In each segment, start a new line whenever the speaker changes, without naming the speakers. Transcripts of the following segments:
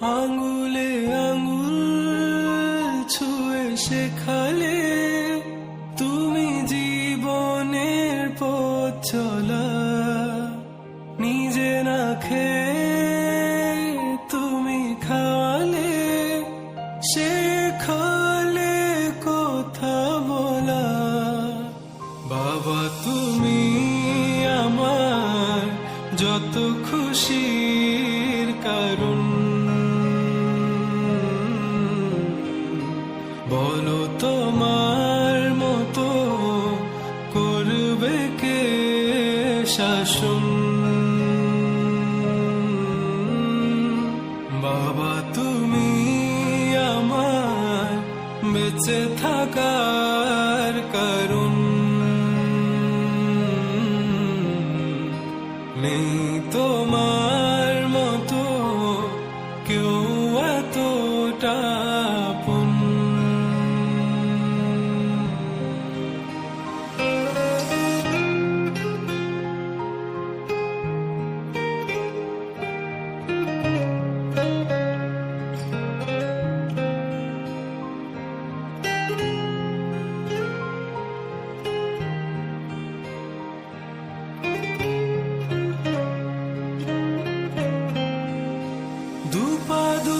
আঙুলে আঙুল ছুঁয়ে শেখালে তুমি জীবনের পথ চলা। নিজে না খেয়ে তুমি খাওয়ালে, শেখালে কথা বলা। বাবা তুমি আমার যত খুশির কারণ। বলো তোমার মতো করবে কে শাসন? বাবা তুমি আমার বেঁচে থাকার কারণ। নেই।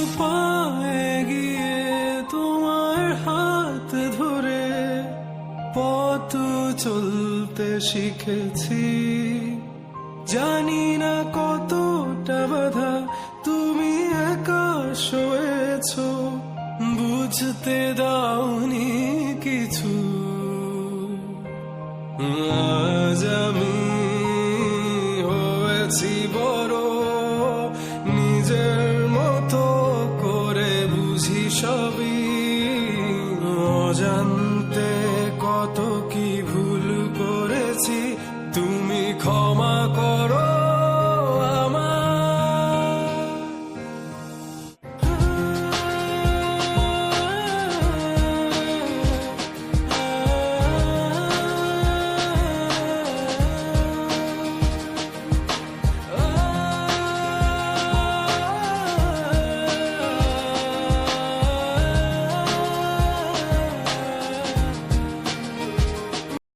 দুপা এগিয়ে তোমার হাত ধরে পথ চলতে শিখেছি। জানি না কতটা বাধা তুমি একা সয়েছ, বুঝতে দাওনি কিছু। আজ আমি হয়েছি বড় অজান্তে কত কি ভুল করেছি।